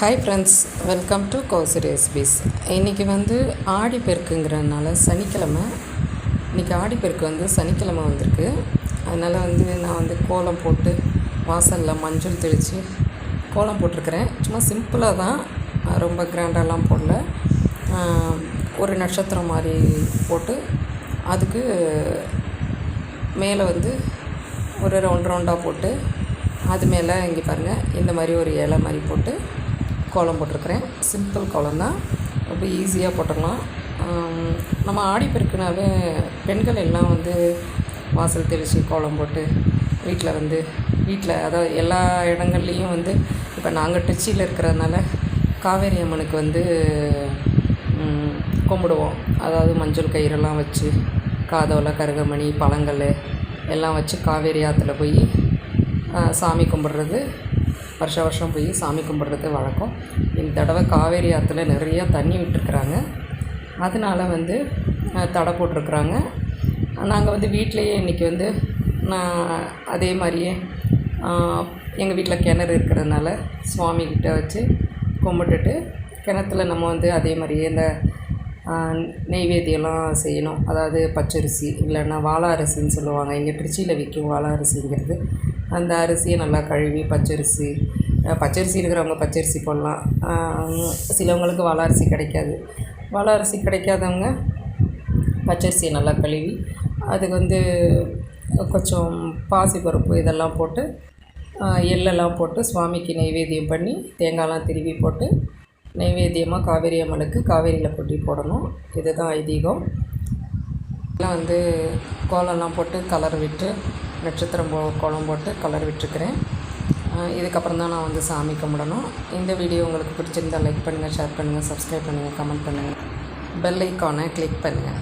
Hi friends welcome to Kousi recipes இன்றைக்கி வந்து ஆடி பெருக்குங்கிறதுனால சனிக்கிழமை இன்றைக்கி ஆடி பெருக்கு வந்து சனிக்கிழமை வந்திருக்கு. அதனால் வந்து நான் வந்து கோலம் போட்டு வாசலில் மஞ்சள் தெளித்து கோலம் போட்டிருக்கிறேன். சும்மா சிம்பிளாக தான் ரொம்ப கிராண்டாலாம் போடல. ஒரு நட்சத்திரம் மாதிரி போட்டு அதுக்கு மேலே வந்து ஒரு ரவுண்ட் ரவுண்டாக போட்டு அது மேலே இங்கே பாருங்கள் இந்த மாதிரி ஒரு இலை மாதிரி போட்டு கோலம் போட்டிருக்கிறேன். சிம்பிள் கோலம் தான். ரொம்ப ஈஸியாக போட்டுடலாம். நம்ம ஆடி பெருக்குனாவே பெண்கள் எல்லாம் வந்து வாசல் தெளித்து கோலம் போட்டு வீட்டில் வந்து வீட்டில் அதாவது எல்லா இடங்கள்லேயும் வந்து இப்போ நாங்கள் திருச்சியில் இருக்கிறதுனால காவேரி அம்மனுக்கு வந்து கும்பிடுவோம். அதாவது மஞ்சள் கயிறெல்லாம் வச்சு காதோலை கருகமணி பழங்கள் எல்லாம் வச்சு காவேரி ஆற்றுல போய் சாமி கும்பிட்றது. வருஷ வருஷம் போய் சாமி கும்பிட்றது வழக்கம். இந்த தடவை காவேரி ஆற்றுல நிறையா தண்ணி விட்டுருக்குறாங்க. அதனால வந்து தடை போட்டிருக்குறாங்க. நாங்கள் வந்து வீட்டிலையே இன்றைக்கி வந்து நான் அதே மாதிரியே எங்கள் வீட்டில் கிணறு இருக்கிறதுனால சுவாமிக்கிட்ட வச்சு கும்பிட்டுட்டு கிணத்துல நம்ம வந்து அதே மாதிரியே இந்த நெய்வேத்தியம்லாம் செய்யணும். அதாவது பச்சரிசி இல்லைன்னா வாழை அரிசின்னு சொல்லுவாங்க. இங்கே திருச்சியில் விற்கும் வாழை அரிசிங்கிறது அந்த அரிசியை நல்லா கழுவி பச்சரிசி பச்சரிசி இருக்கிறவங்க பச்சரிசி போடலாம். சிலவங்களுக்கு வாழை அரிசி கிடைக்காது. வாழை அரிசி கிடைக்காதவங்க பச்சரிசியை நல்லா கழுவி அதுக்கு வந்து கொஞ்சம் பாசிப்பருப்பு இதெல்லாம் போட்டு எள்ளெல்லாம் போட்டு சுவாமிக்கு நைவேத்தியம் பண்ணி தேங்காய்லாம் திருவி போட்டு நைவேத்தியமாக காவேரி அம்மனுக்கு காவேரியில் கொட்டி போடணும். இதுதான் ஐதீகம். எல்லாம் வந்து கோலம்லாம் போட்டு கலர் விட்டு நட்சத்திரம் போ கோலம் போட்டு கலர் விட்டுருக்கிறேன். இதுக்கப்புறம் தான் நான் வந்து சாமி கும்பிடணும். இந்த வீடியோ உங்களுக்கு பிடிச்சிருந்தா லைக் பண்ணுங்கள் ஷேர் பண்ணுங்கள் சப்ஸ்கிரைப் பண்ணுங்கள் கமெண்ட் பண்ணுங்கள் பெல் ஐக்கானை கிளிக் பண்ணுங்கள்